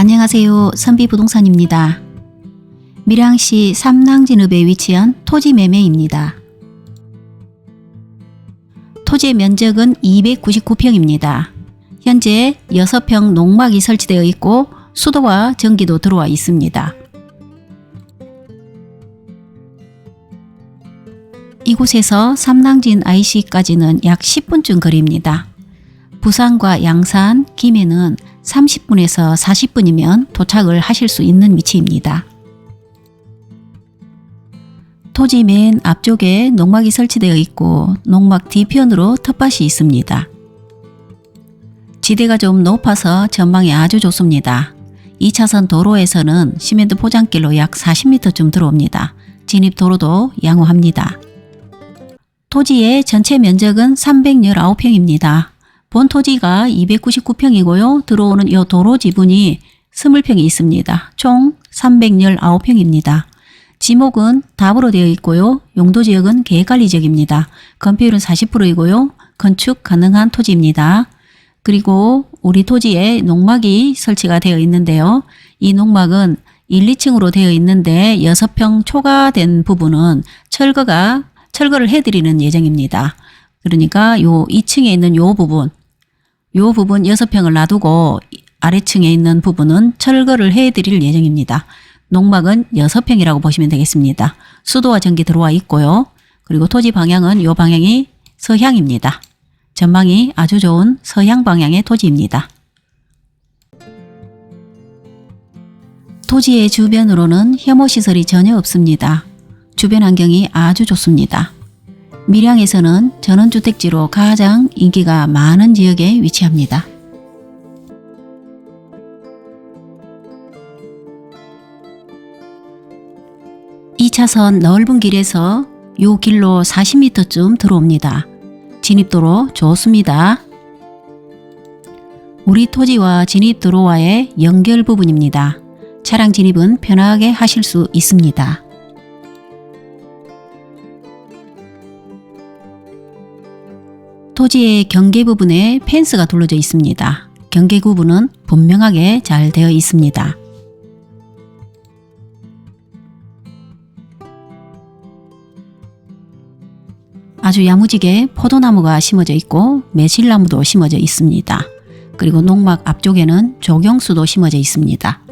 안녕하세요. 선비부동산입니다. 밀양시 삼낭진읍에 위치한 토지 매매입니다. 토지의 면적은 299평입니다. 현재 6평 농막이 설치되어 있고 수도와 전기도 들어와 있습니다. 이곳에서 삼낭진 IC까지는 약 10분쯤 거리입니다. 부산과 양산, 김해는 30분에서 40분이면 도착을 하실 수 있는 위치입니다. 토지 맨 앞쪽에 농막이 설치되어 있고 농막 뒤편으로 텃밭이 있습니다. 지대가 좀 높아서 전망이 아주 좋습니다. 2차선 도로에서는 시멘트 포장길로 약 40m쯤 들어옵니다. 진입 도로도 양호합니다. 토지의 전체 면적은 319평입니다. 본 토지가 299평이고요. 들어오는 이 도로 지분이 20평이 있습니다. 총 319평입니다. 지목은 답으로 되어 있고요. 용도 지역은 계획관리 지역입니다. 건폐율은 40%이고요. 건축 가능한 토지입니다. 그리고 우리 토지에 농막이 설치가 되어 있는데요. 이 농막은 1, 2층으로 되어 있는데 6평 초과된 부분은 철거가 철거를 해드리는 예정입니다. 그러니까 요 2층에 있는 요 부분, 요 부분 6평을 놔두고 아래층에 있는 부분은 철거를 해드릴 예정입니다. 농막은 6평이라고 보시면 되겠습니다. 수도와 전기 들어와 있고요. 그리고 토지 방향은 요 방향이 서향입니다. 전망이 아주 좋은 서향 방향의 토지입니다. 토지의 주변으로는 혐오시설이 전혀 없습니다. 주변 환경이 아주 좋습니다. 밀양에서는 전원주택지로 가장 인기가 많은 지역에 위치합니다. 이차선 넓은 길에서 요 길로 40m쯤 들어옵니다. 진입도로 좋습니다. 우리 토지와 진입도로와의 연결 부분입니다. 차량 진입은 편하게 하실 수 있습니다. 토지의 경계 부분에 펜스가 둘러져 있습니다. 경계 구분은 분명하게 잘 되어 있습니다. 아주 야무지게 포도나무가 심어져 있고 매실나무도 심어져 있습니다. 그리고 농막 앞쪽에는 조경수도 심어져 있습니다.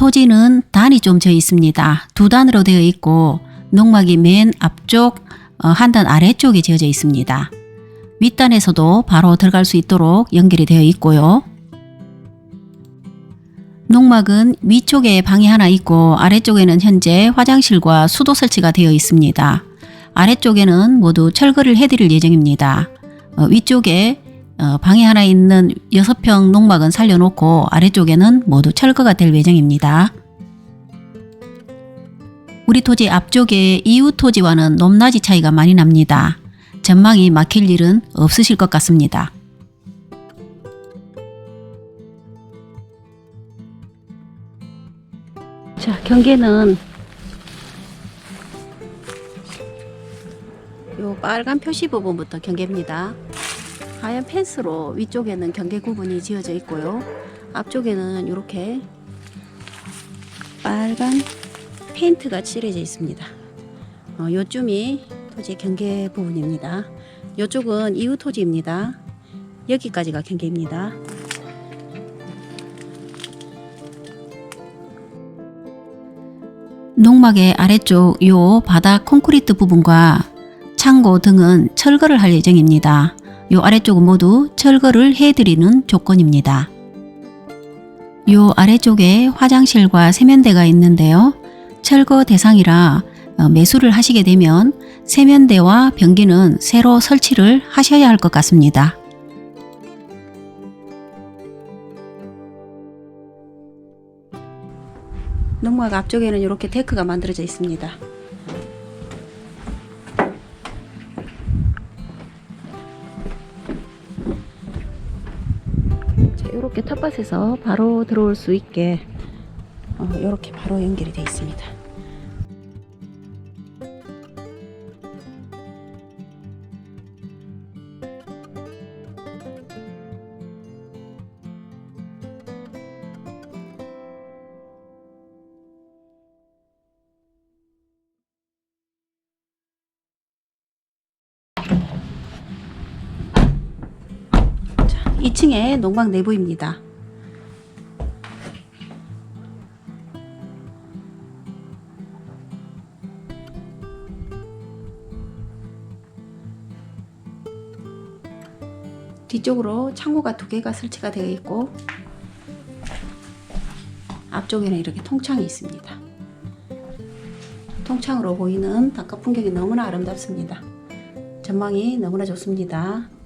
토지는 단이 좀 져 있습니다. 두 단으로 되어 있고 농막이 맨 앞쪽 어, 한단 아래쪽에 지어져 있습니다. 윗단에서도 바로 들어갈 수 있도록 연결이 되어 있고요. 농막은 위쪽에 방이 하나 있고 아래쪽에는 현재 화장실과 수도 설치가 되어 있습니다. 아래쪽에는 모두 철거를 해드릴 예정입니다. 어, 위쪽에 어, 방이 하나 있는 6평 농막은 살려놓고 아래쪽에는 모두 철거가 될 예정입니다. 우리 토지 앞쪽에 이웃 토지와는 높낮이 차이가 많이 납니다. 전망이 막힐 일은 없으실 것 같습니다. 자, 경계는 요 빨간 표시 부분부터 경계입니다. 하얀 펜스로 위쪽에는 경계 구분이 지어져 있고요. 앞쪽에는 이렇게 빨간 페인트가 칠해져 있습니다. 어, 요쯤이 토지 경계 부분입니다. 이쪽은 이웃 토지입니다. 여기까지가 경계입니다. 농막의 아래쪽 요 바닥 콘크리트 부분과 창고 등은 철거를 할 예정입니다. 요 아래쪽은 모두 철거를 해드리는 조건입니다. 요 아래쪽에 화장실과 세면대가 있는데요. 철거 대상이라 어, 매수를 하시게 되면 세면대와 변기는 새로 설치를 하셔야 할 것 같습니다. 농막 앞쪽에는 이렇게 데크가 만들어져 있습니다. 이렇게 텃밭에서 바로 들어올 수 있게 이렇게 바로 연결이 되어 있습니다. 2층에 농방 내부입니다. 뒤쪽으로 창고가 두 개가 설치가 되어 있고 앞쪽에는 이렇게 통창이 있습니다. 통창으로 보이는 바깥 풍경이 너무나 아름답습니다. 전망이 너무나 좋습니다.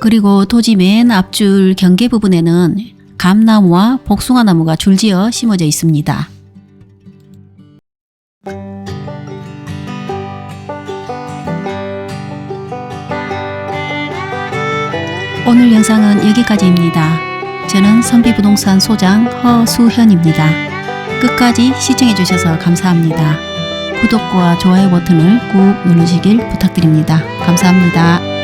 그리고 토지 맨 앞줄 경계 부분에는 감나무와 복숭아 나무가 줄지어 심어져 있습니다. 오늘 영상은 여기까지입니다. 저는 선비부동산 소장 허수현입니다. 끝까지 시청해주셔서 감사합니다. 구독과 좋아요 버튼을 꾹 눌러주시길 부탁드립니다. 감사합니다.